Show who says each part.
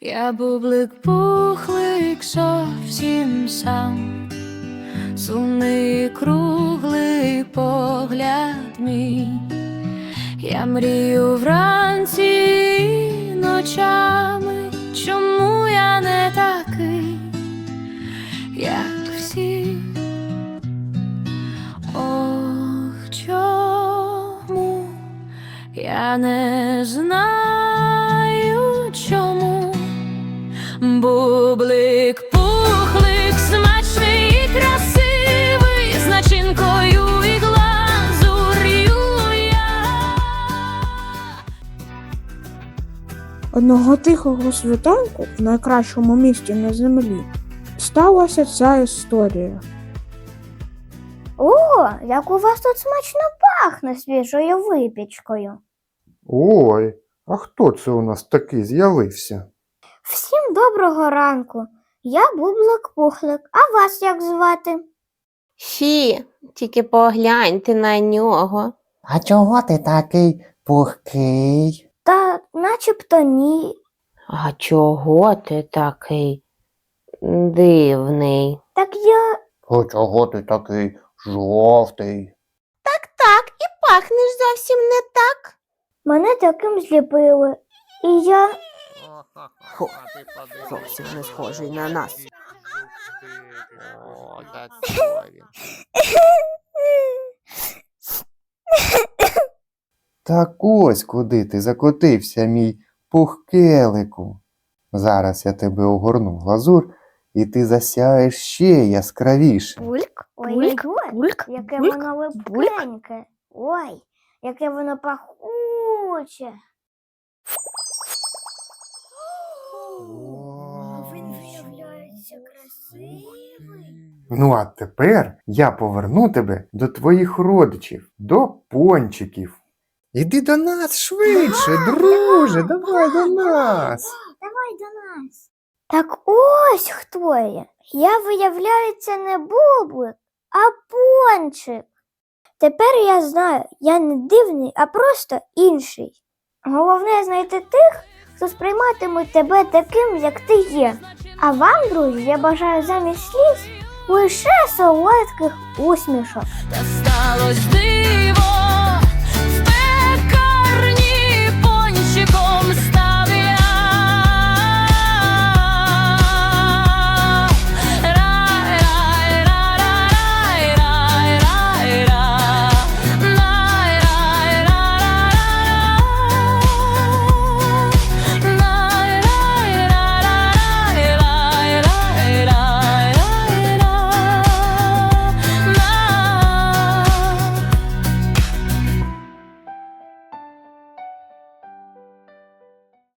Speaker 1: Я бублик пухлик зовсім сам, сумний круглий погляд мій. Я мрію вранці і ночами, чому я не такий, як всі. Ох, чому я не знаю Бублик пухлик, смачний і красивий, з начинкою і глазур'ю я.
Speaker 2: Одного тихого світанку в найкращому місті на землі сталася ця історія.
Speaker 3: О, як у вас тут смачно пахне свіжою випічкою.
Speaker 4: Ой, а хто це у нас такий з'явився?
Speaker 3: Всім доброго ранку. Я Бублик Пухлик, а вас як звати?
Speaker 5: Фі, тільки погляньте на нього.
Speaker 6: А чого ти такий пухкий?
Speaker 3: Та начебто ні.
Speaker 5: А чого ти такий дивний?
Speaker 3: Так я.
Speaker 4: А чого ти такий жовтий?
Speaker 5: Так, і пахнеш зовсім не так.
Speaker 3: Мене таким зліпили. І я.
Speaker 5: Фу, зовсім не схожий на нас.
Speaker 4: Так ось куди ти закотився, мій пухкелику. Зараз я тебе огорну в глазур, і ти засяєш ще яскравіше.
Speaker 3: Бульк? Ой,
Speaker 1: Бульк,
Speaker 3: ой,
Speaker 1: бульк,
Speaker 3: яке
Speaker 1: бульк,
Speaker 3: воно липкеньке. Ой, яке воно пахуче. Він виявляється красивий.
Speaker 4: Ну а тепер я поверну тебе до твоїх родичів, до пончиків. Іди до нас швидше, друже, давай до нас.
Speaker 3: Давай до нас. Так ось хто я. Я, виявляється, не бублик, а пончик. Тепер я знаю, я не дивний, а просто інший. Головне знайти тих, хто сприйматиме тебе таким, як ти є. А вам, друзі, я бажаю замість сліз лише солодких усмішок.
Speaker 1: Та сталося диво